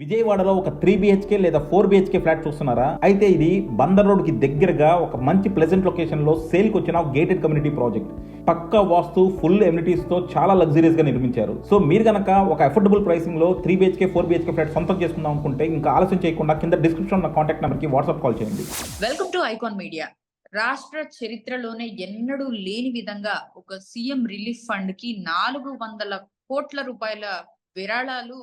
విజయవాడలో ఒక three BHK లేదా ఫోర్ బిహెచ్కే ఫ్లాట్ చూస్తున్నారా? అయితే ఇది బందర్ రోడ్కి దగ్గరగా ఒక మంచి ప్లెజెంట్ లొకేషన్లో సేల్కి వచ్చిన గేటెడ్ కమ్యూనిటీ ప్రాజెక్ట్ పక్క వాస్తు ఫుల్ ఎమ్యూనిటీస్తో చాలా లగ్జరీస్గా నిర్మించారు. సో మీరు కనుక ఒక affordable ప్రైసింగ్లో three BHK four BHK flat సొంతం చేసుకుందాం అనుకుంటే ఇంకా ఆలస్యం చేయకుండా కింద డిస్క్రిప్షన్ ఉన్న కాంటాక్ట్ నెంబర్కి వాట్సాప్ కాల్ చేయండి. వెల్కమ్ టు ఐకాన్ మీడియా రాష్ట్ర చరిత్రలోనే ఎన్నడూ లేని విధంగా ఒక సీఎం రిలీఫ్ ఫండ్కి నాలుగు వందల కోట్ల రూపాయల విరాళాలు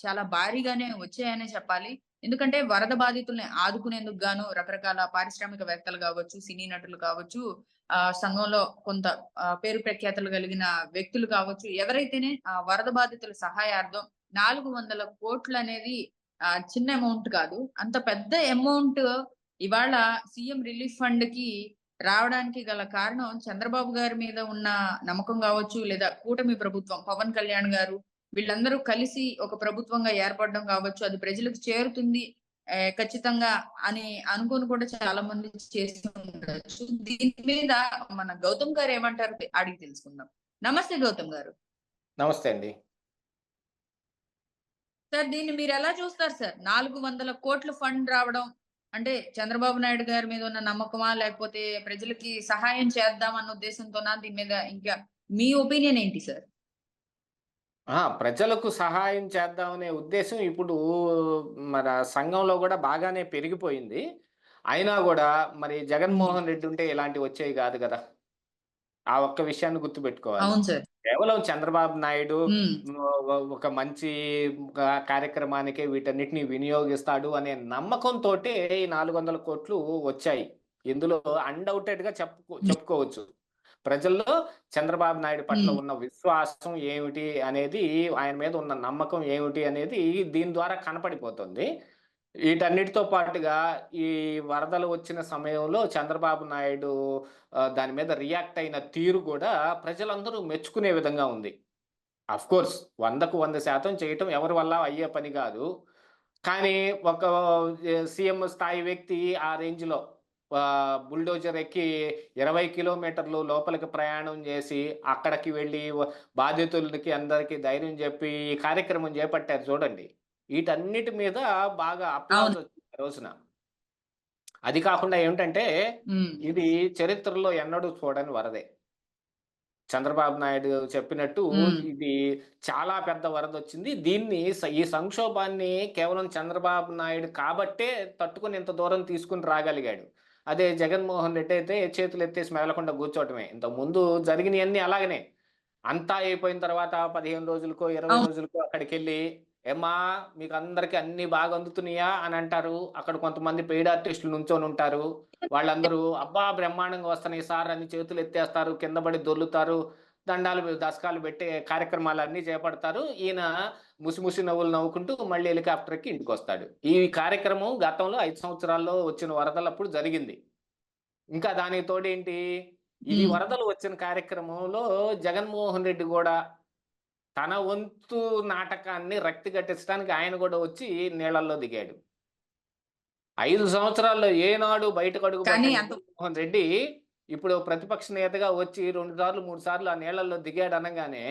చాలా భారీగానే వచ్చాయనే చెప్పాలి. ఎందుకంటే వరద బాధితుల్ని ఆదుకునేందుకు గాను రకరకాల పారిశ్రామికవేత్తలు కావచ్చు సినీ నటులు కావచ్చు ఆ సంఘంలో కొంత పేరు ప్రఖ్యాతలు కలిగిన వ్యక్తులు కావచ్చు ఎవరైతేనే ఆ వరద బాధితుల సహాయార్థం నాలుగు వందల కోట్లు అనేది ఆ, చిన్న అమౌంట్ కాదు. అంత పెద్ద అమౌంట్ ఇవాళ సీఎం రిలీఫ్ ఫండ్కి రావడానికి గల కారణం చంద్రబాబు గారి మీద ఉన్న నమ్మకం కావచ్చు లేదా కూటమి ప్రభుత్వం పవన్ కళ్యాణ్ గారు వీళ్ళందరూ కలిసి ఒక ప్రభుత్వంగా ఏర్పడడం కావచ్చు అది ప్రజలకు చేరుతుంది ఖచ్చితంగా అని అనుకుని కూడా చాలా మంది చేస్తూ ఉండొచ్చు. దీని మీద మన గౌతమ్ గారు ఏమంటారు అడిగి తెలుసుకుందాం. నమస్తే గౌతమ్ గారు. నమస్తే అండి. సార్ దీన్ని మీరు ఎలా చూస్తారు సార్? నాలుగు వందల కోట్ల ఫండ్ రావడం అంటే చంద్రబాబు నాయుడు గారి మీద ఉన్న నమ్మకమా లేకపోతే ప్రజలకి సహాయం చేద్దామన్న ఉద్దేశంతోనా? దీని మీద ఇంకా మీ ఒపీనియన్ ఏంటి సార్? ప్రజలకు సహాయం చేద్దామనే ఉద్దేశం ఇప్పుడు మన సంఘంలో కూడా బాగానే పెరిగిపోయింది. అయినా కూడా మరి జగన్మోహన్ రెడ్డి ఉంటే ఇలాంటివి వచ్చేవి కాదు కదా. ఆ ఒక్క విషయాన్ని గుర్తుపెట్టుకోవాలి. కేవలం చంద్రబాబు నాయుడు ఒక మంచి కార్యక్రమానికి వీటన్నిటిని వినియోగిస్తాడు అనే నమ్మకంతో ఈ నాలుగు వందల కోట్లు వచ్చాయి. ఇందులో అన్డౌటెడ్గా చెప్పుకో చెప్పుకోవచ్చు. ప్రజల్లో చంద్రబాబు నాయుడు పట్ల. ఉన్న విశ్వాసం ఏమిటి అనేది ఆయన మీద ఉన్న నమ్మకం ఏమిటి అనేది దీని ద్వారా కనపడిపోతుంది. వీటన్నిటితో పాటుగా ఈ వరదలు వచ్చిన సమయంలో చంద్రబాబు నాయుడు దాని మీద రియాక్ట్ అయిన తీరు కూడా ప్రజలందరూ మెచ్చుకునే విధంగా ఉంది. అఫ్ కోర్స్ వందకు వంద శాతం చేయటం ఎవరి వల్ల అయ్యే పని కాదు. కానీ ఒక సీఎం స్థాయి వ్యక్తి ఆ రేంజ్లో బుల్డోజర్ ఎక్కి ఇరవై కిలోమీటర్లు లోపలికి ప్రయాణం చేసి అక్కడికి వెళ్ళి బాధితులకి అందరికీ ధైర్యం చెప్పి ఈ కార్యక్రమం చేపట్టారు చూడండి. వీటన్నిటి మీద బాగా అప్లాజ్ వచ్చింది రోజున. అది కాకుండా ఏమిటంటే ఇది చరిత్రలో ఎన్నడూ చూడని వరదే. చంద్రబాబు నాయుడు చెప్పినట్టు. ఇది చాలా పెద్ద వరద వచ్చింది. దీన్ని ఈ సంక్షోభాన్ని కేవలం చంద్రబాబు నాయుడు కాబట్టే తట్టుకుని ఇంత దూరం తీసుకుని రాగలిగాడు. అదే జగన్మోహన్ రెడ్డి అయితే చేతులు ఎత్తేసి మెదలకుండా కూర్చోవటమే. ఇంత ముందు జరిగినవన్నీ అలాగనే. అంతా అయిపోయిన తర్వాత పదిహేను రోజులకో ఇరవై. రోజులకో అక్కడికి వెళ్ళి ఏమ్మా మీకు అందరికి అన్ని బాగా అందుతున్నాయా? అని అంటారు. అక్కడ కొంతమంది పెయిడ్ ఆర్టిస్టులు నుంచొని ఉంటారు. వాళ్ళందరూ అబ్బా బ్రహ్మాండంగా వస్తున్నాయి సార్ అని చేతులు ఎత్తేస్తారు. కింద పడి దొర్లుతారు. దండాలు దశకాలు పెట్టే కార్యక్రమాలు అన్ని చేపడతారు. ఈయన ముసిముసి నవ్వులు నవ్వుకుంటూ మళ్ళీ హెలికాప్టర్కి ఇంటికి వస్తాడు ఈ కార్యక్రమం గతంలో ఐదు సంవత్సరాల్లో వచ్చిన వరదలప్పుడు జరిగింది. ఇంకా దానికి తోడేంటి? మ్మ్. వరదలు వచ్చిన కార్యక్రమంలో జగన్మోహన్ రెడ్డి కూడా తన వంతు నాటకాన్ని రక్తి కట్టించడానికి ఆయన కూడా వచ్చి నీళ్ళల్లో దిగాడు. ఐదు సంవత్సరాల్లో ఏనాడు బయటకు అడుగు జగన్మోహన్ రెడ్డి ఇప్పుడు ప్రతిపక్ష నేతగా వచ్చి రెండు సార్లు మూడు సార్లు ఆ నీళ్ళల్లో దిగాడు అనగానే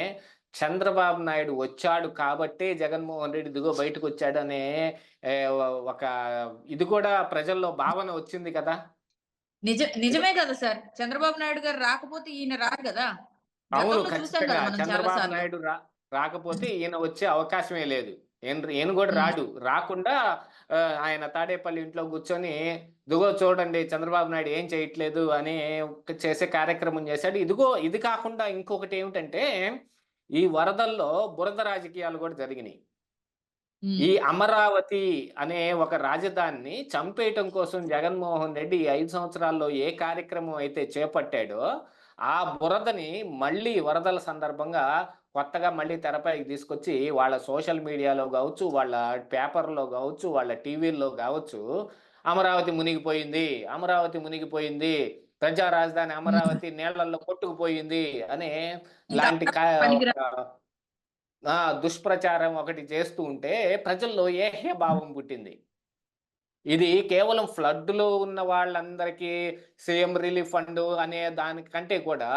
చంద్రబాబు నాయుడు వచ్చాడు కాబట్టే జగన్మోహన్ రెడ్డి దిగో బయటకు వచ్చాడు అనే ఏ, ఒక ఇది కూడా ప్రజల్లో భావన వచ్చింది కదా? నిజ నిజమే కదా సార్. చంద్రబాబు నాయుడు గారు రాకపోతే ఈయన రారు కదా? అవును ఖచ్చితంగా. చంద్రబాబు నాయుడు రాకపోతే ఈయన వచ్చే అవకాశమే లేదు. ఈయన కూడా. రాడు రాకుండా ఆయన తాడేపల్లి ఇంట్లో కూర్చొని ఇదిగో చూడండి చంద్రబాబు నాయుడు ఏం చేయట్లేదు అని ఒక చేసే కార్యక్రమం చేశాడు. ఇదిగో ఇది కాకుండా ఇంకొకటి ఏమిటంటే ఈ వరదల్లో బురద రాజకీయాలు కూడా జరిగినాయి. ఈ అమరావతి అనే ఒక రాజధానిని చంపేయటం కోసం జగన్మోహన్ రెడ్డి ఐదు సంవత్సరాల్లో ఏ కార్యక్రమం అయితే చేపట్టాడో ఆ బురదని మళ్ళీ వరదల సందర్భంగా కొత్తగా మళ్ళీ తెరపైకి తీసుకొచ్చి వాళ్ళ సోషల్ మీడియాలో కావచ్చు వాళ్ళ పేపర్లో కావచ్చు వాళ్ళ టీవీల్లో కావచ్చు అమరావతి మునిగిపోయింది అమరావతి మునిగిపోయింది ప్రజా రాజధాని అమరావతి నీళ్ళలో కొట్టుకుపోయింది అనే లాంటి దుష్ప్రచారం ఒకటి చేస్తూ ఉంటే ప్రజల్లో ఏహ్య భావం పుట్టింది. ఇది కేవలం ఫ్లడ్లో ఉన్న వాళ్ళందరికీ సీఎం రిలీఫ్ ఫండ్ అనే దానికంటే కూడా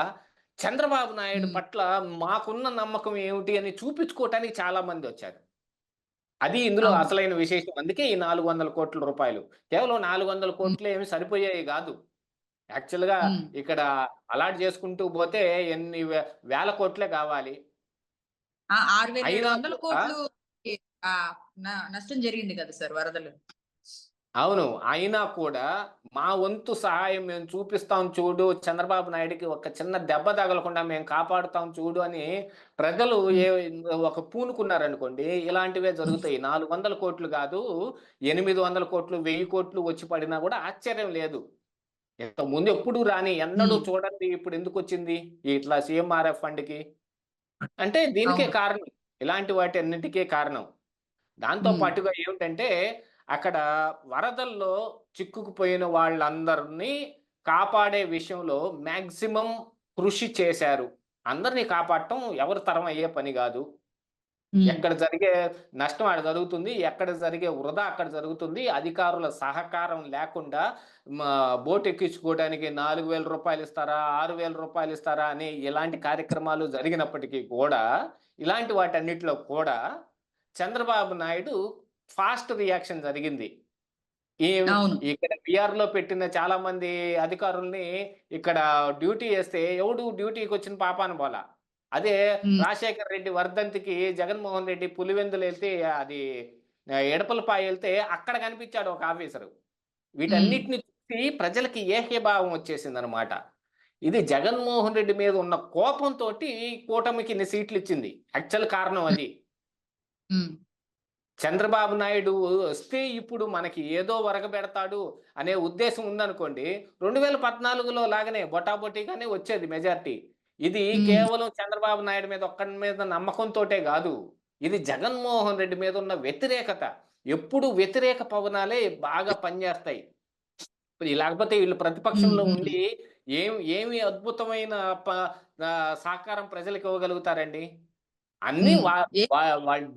చంద్రబాబు నాయుడు. పట్ల మాకున్న నమ్మకం ఏమిటి అని చూపించుకోవటానికి చాలా మంది వచ్చారు. అది ఇందులో. అసలైన విశేషం. అందుకే ఈ నాలుగు వందల కోట్ల రూపాయలు. కేవలం నాలుగు వందల కోట్లు ఏమి సరిపోయాయి కాదు. యాక్చువల్గా. ఇక్కడ అలాట్ చేసుకుంటూ పోతే ఎన్ని వేల కోట్లే కావాలి. ఆరు వేల కోట్లు నష్టం జరిగింది కదా సార్ వరదలు. అవును. అయినా కూడా మా వంతు సహాయం మేము చూపిస్తాం చూడు చంద్రబాబు నాయుడుకి ఒక చిన్న దెబ్బ తగలకుండా మేము కాపాడుతాం చూడు అని ప్రజలు ఏ ఒక పూనుకున్నారు అనుకోండి ఇలాంటివే జరుగుతాయి. నాలుగు వందల కోట్లు కాదు ఎనిమిది వందల కోట్లు వెయ్యి కోట్లు వచ్చి పడినా కూడా ఆశ్చర్యం లేదు. ఇంత ముందు ఎప్పుడు రాని ఎన్నడూ. చూడండి ఇప్పుడు ఎందుకు వచ్చింది? ఇట్లా సీఎంఆర్ఎఫ్ ఫండ్కి అంటే దీనికే. కారణం. ఇలాంటి వాటి అన్నిటికీ కారణం. దాంతో. పాటుగా ఏమిటంటే అక్కడ వరదల్లో చిక్కుకుపోయిన వాళ్ళందరినీ కాపాడే విషయంలో మాక్సిమం కృషి చేశారు అందరినీ కాపాడటం ఎవరి తరం అయ్యే పని కాదు. ఎక్కడ జరిగే నష్టం అక్కడ జరుగుతుంది ఎక్కడ జరిగే వృధా అక్కడ జరుగుతుంది అధికారుల సహకారం లేకుండా బోట్ ఎక్కించుకోవడానికి నాలుగు వేల రూపాయలు ఇస్తారా ఆరు వేల రూపాయలు ఇస్తారా అని ఇలాంటి కార్యక్రమాలు జరిగినప్పటికీ కూడా ఇలాంటి వాటన్నిటిలో కూడా చంద్రబాబు నాయుడు ఫాస్ట్ రియాక్షన్ జరిగింది. ఈ. ఇక్కడ బీఆర్లో పెట్టిన చాలా మంది అధికారుల్ని ఇక్కడ డ్యూటీ చేస్తే ఎవడు డ్యూటీకి వచ్చిన పాపాన పోలా. అదే. రాజశేఖర్ రెడ్డి వర్ధంతికి జగన్మోహన్ రెడ్డి పులివెందులు వెళ్తే అది ఎడపలపాయ వెళ్తే అక్కడ కనిపించాడు ఒక ఆఫీసరు. వీటన్నిటిని చూసి ప్రజలకి ఏహ్యభావం వచ్చేసింది అనమాట ఇది జగన్మోహన్ రెడ్డి మీద ఉన్న కోపంతో కూటమికి ఇన్ని సీట్లు ఇచ్చింది యాక్చువల్ కారణం అది. చంద్రబాబు నాయుడు వస్తే ఇప్పుడు మనకి ఏదో వరగబెడతాడు అనే ఉద్దేశం ఉందనుకోండి రెండు వేల పద్నాలుగులో లాగానే బొటాబొటీగానే వచ్చేది మెజార్టీ ఇది. కేవలం చంద్రబాబు నాయుడు మీద ఒక్కడి మీద నమ్మకంతోటే కాదు ఇది జగన్మోహన్ రెడ్డి మీద ఉన్న వ్యతిరేకత ఎప్పుడు వ్యతిరేక పవనాలే బాగా పనిచేస్తాయి లేకపోతే వీళ్ళు ప్రతిపక్షంలో. ఉండి ఏం ఏమి అద్భుతమైన సహకారం ప్రజలకు ఇవ్వగలుగుతారండి అన్ని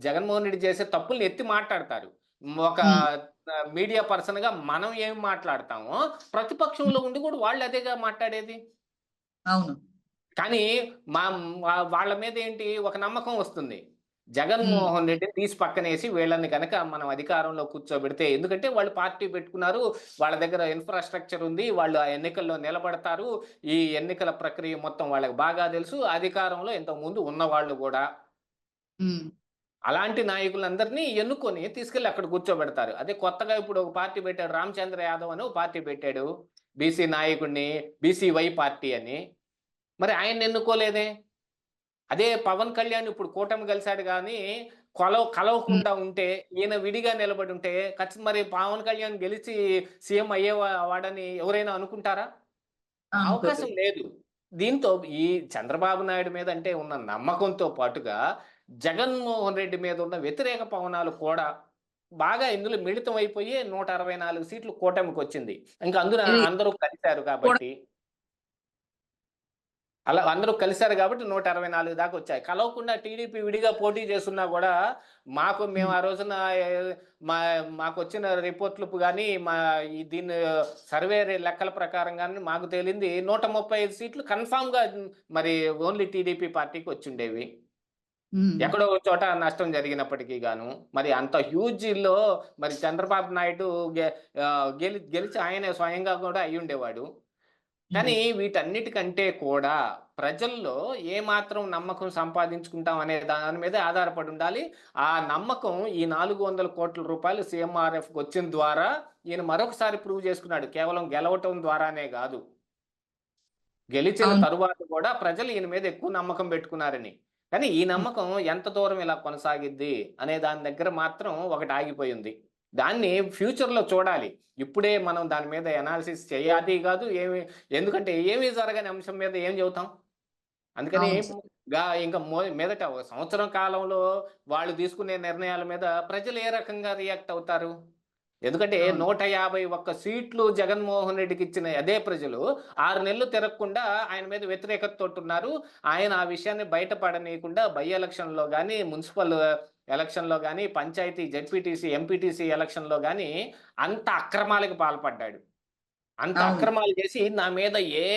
జగన్మోహన్ రెడ్డి చేసే తప్పుల్ని ఎత్తి మాట్లాడతారు. ఒక మీడియా పర్సన్గా మనం ఏం మాట్లాడతామో ప్రతిపక్షంలో ఉండి కూడా వాళ్ళు అదేగా మాట్లాడేది. అవును. కానీ మా వాళ్ళ మీద ఏంటి ఒక నమ్మకం వస్తుంది. జగన్మోహన్ రెడ్డిని తీసి పక్కనేసి వీళ్ళని కనుక మనం అధికారంలో కూర్చోబెడితే ఎందుకంటే వాళ్ళు పార్టీ పెట్టుకున్నారు వాళ్ళ దగ్గర ఇన్ఫ్రాస్ట్రక్చర్ ఉంది వాళ్ళు ఆ ఎన్నికల్లో నిలబడతారు. ఈ ఎన్నికల ప్రక్రియ మొత్తం వాళ్ళకి బాగా తెలుసు. అధికారంలో ఇంతకు ముందు ఉన్నవాళ్ళు కూడా. అలాంటి నాయకులందరినీ ఎన్నుకొని తీసుకెళ్ళి అక్కడ కూర్చోబెడతారు. అదే కొత్తగా ఇప్పుడు ఒక పార్టీ పెట్టాడు రామచంద్ర యాదవ్ అని ఒక పార్టీ పెట్టాడు. బీసీ నాయకుడిని బీసీ వై పార్టీ అని. మరి ఆయన ఎన్నుకోలేదే? అదే పవన్ కళ్యాణ్ ఇప్పుడు కూటమి కలిశాడు కానీ కొలవ కలవకుండా ఉంటే ఈయన విడిగా నిలబడి ఉంటే ఖచ్చితంగా మరి పవన్ కళ్యాణ్ గెలిచి సీఎం అయ్యేవాడని ఎవరైనా అనుకుంటారా? అవకాశం లేదు. దీంతో ఈ చంద్రబాబు నాయుడు మీద అంటే ఉన్న నమ్మకంతో పాటుగా జగన్మోహన్ రెడ్డి మీద ఉన్న వ్యతిరేక పవనాలు కూడా బాగా ఇందులో మిళితం అయిపోయి నూట అరవై నాలుగు సీట్లు కూటమికి వచ్చింది ఇంకా అందులో అందరూ కలిశారు కాబట్టి అలా అందరూ కలిశారు కాబట్టి నూట అరవై నాలుగు దాకా వచ్చాయి కలవకుండా టీడీపీ విడిగా పోటీ చేస్తున్నా కూడా మాకు మేము ఆ రోజున మా మాకు వచ్చిన రిపోర్ట్లు కానీ మా ఈ దీని సర్వే లెక్కల ప్రకారం కానీ మాకు తేలింది నూట ముప్పై ఐదు సీట్లు కన్ఫామ్గా మరి ఓన్లీ టీడీపీ పార్టీకి వచ్చిండేవి. ఎక్కడో ఒక చోట నష్టం జరిగినప్పటికీ గాను మరి అంత హ్యూజ్లో మరి చంద్రబాబు నాయుడు గెలి గెలిచి ఆయనే స్వయంగా కూడా అయి ఉండేవాడు. కానీ వీటన్నిటికంటే కూడా ప్రజల్లో ఏ మాత్రం నమ్మకం సంపాదించుకుంటాం అనే దాని మీద ఆధారపడి ఉండాలి. ఆ నమ్మకం ఈ నాలుగు వందల కోట్ల రూపాయలు సిఎంఆర్ఎఫ్ వచ్చిన ద్వారా ఈయన మరొకసారి ప్రూవ్ చేసుకున్నాడు. కేవలం గెలవటం ద్వారానే కాదు. గెలిచిన. తరువాత కూడా ప్రజలు ఈయన మీద ఎక్కువ నమ్మకం పెట్టుకున్నారని. కానీ ఈ నమ్మకం ఎంత దూరం ఇలా కొనసాగిద్ది అనే దాని దగ్గర మాత్రం ఒకటి ఆగిపోయింది. దాన్ని ఫ్యూచర్లో చూడాలి. ఇప్పుడే మనం దాని మీద ఎనాలిసిస్ చేయాలి కాదు ఏమి ఎందుకంటే ఏమీ జరగని అంశం మీద ఏం చెబుతాం? అందుకని ఇంకా మొ- మీదట ఒక సంవత్సరం కాలంలో వాళ్ళు తీసుకునే నిర్ణయాల మీద ప్రజలు ఏ రకంగా రియాక్ట్ అవుతారు? ఎందుకంటే. నూట యాభై ఒక్క సీట్లు జగన్మోహన్ రెడ్డికి ఇచ్చిన అదే ప్రజలు ఆరు నెలలు తిరగకుండా ఆయన మీద వ్యతిరేకతతో ఉన్నారు ఆయన ఆ విషయాన్ని బయటపడనీయకుండా బై ఎలక్షన్లో కానీ మున్సిపల్ ఎలక్షన్లో కానీ పంచాయతీ జెడ్పీటీసీ ఎంపీటీసీ ఎలక్షన్లో కానీ అంత అక్రమాలకు పాల్పడ్డాడు అంత. అక్రమాలు చేసి నా మీద ఏ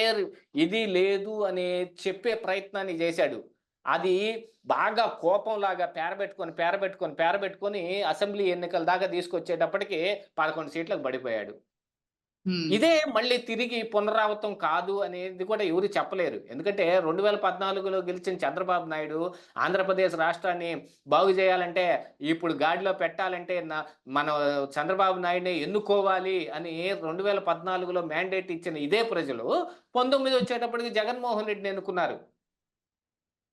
ఇది లేదు అనే చెప్పే ప్రయత్నాన్ని చేశాడు అది బాగా కోపంలాగా పేరబెట్టుకొని పేరబెట్టుకొని పేరబెట్టుకొని అసెంబ్లీ ఎన్నికల దాకా తీసుకొచ్చేటప్పటికి పదకొండు సీట్లకు పడిపోయాడు. ఇదే మళ్ళీ తిరిగి పునరావృతం కాదు అనేది కూడా ఎవరు చెప్పలేరు. ఎందుకంటే రెండు వేల పద్నాలుగులో గెలిచిన చంద్రబాబు నాయుడు ఆంధ్రప్రదేశ్ రాష్ట్రాన్ని బాగు చేయాలంటే ఇప్పుడు గాడిలో పెట్టాలంటే నా మన చంద్రబాబు నాయుడిని ఎన్నుకోవాలి అని రెండు వేల పద్నాలుగులో మ్యాండేట్ ఇచ్చిన ఇదే ప్రజలు పంతొమ్మిది వచ్చేటప్పటికి జగన్మోహన్ రెడ్డిని ఎన్నుకున్నారు.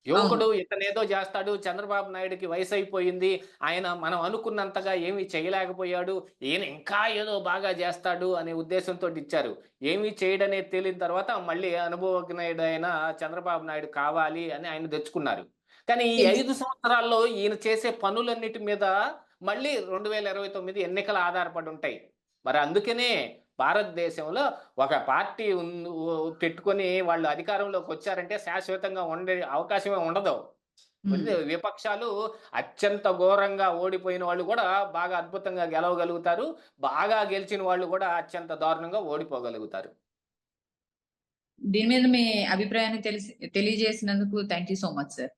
యువకుడు ఇతనేదో చేస్తాడు చంద్రబాబు నాయుడుకి వయసు అయిపోయింది ఆయన మనం అనుకున్నంతగా ఏమీ చేయలేకపోయాడు ఈయన ఇంకా ఏదో బాగా చేస్తాడు అనే ఉద్దేశంతో ఇచ్చారు. ఏమీ చేయడనేది తేలిన తర్వాత మళ్ళీ అనుభవజ్ఞుడైన చంద్రబాబు నాయుడు కావాలి అని ఆయన తెచ్చుకున్నారు. కానీ ఈ. ఐదు సంవత్సరాల్లో ఈయన చేసే పనులన్నిటి మీద మళ్ళీ రెండు వేల ఇరవై తొమ్మిది ఎన్నికలు ఆధారపడి ఉంటాయి. మరి అందుకనే భారతదేశంలో ఒక పార్టీ పెట్టుకొని వాళ్ళు అధికారంలోకి వచ్చారంటే శాశ్వతంగా ఉండే అవకాశమే ఉండదు. విపక్షాలు అత్యంత ఘోరంగా ఓడిపోయిన వాళ్ళు కూడా బాగా అద్భుతంగా గెలవగలుగుతారు. బాగా గెలిచిన వాళ్ళు కూడా అత్యంత దారుణంగా ఓడిపోగలుగుతారు. దీని మీద మీ అభిప్రాయాన్ని తెలిసి తెలియజేసినందుకు thank you so much sir.